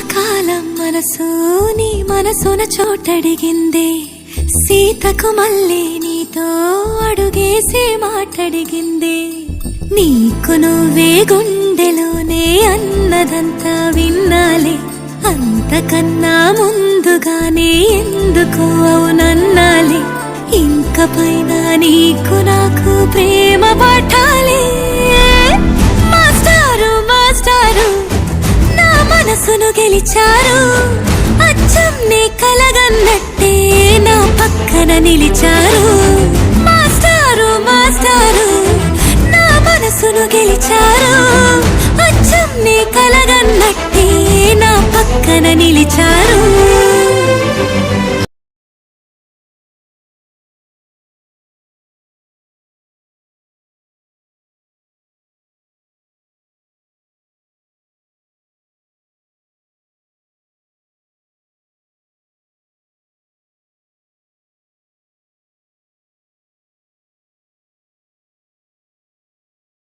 కాలం మనసు నీ మనసున చోటడిగిందే. సీతకు మళ్ళీ నీతో అడుగేసి మాటడిగిందే. నీకు నువ్వే గుండెలోనే అన్నదంతా విన్నాలే. అంతకన్నా ముందుగానే ఎందుకు అవునన్నాలే. ఇంకపైన నీకు నాకు ప్రేమ పాఠాలే. మనసును గెలిచారు. అచ్చం నీ కలగన్నట్టే నా పక్కన నిలిచారు. మాస్టారు మాస్టారు నా మనసును గెలిచారు.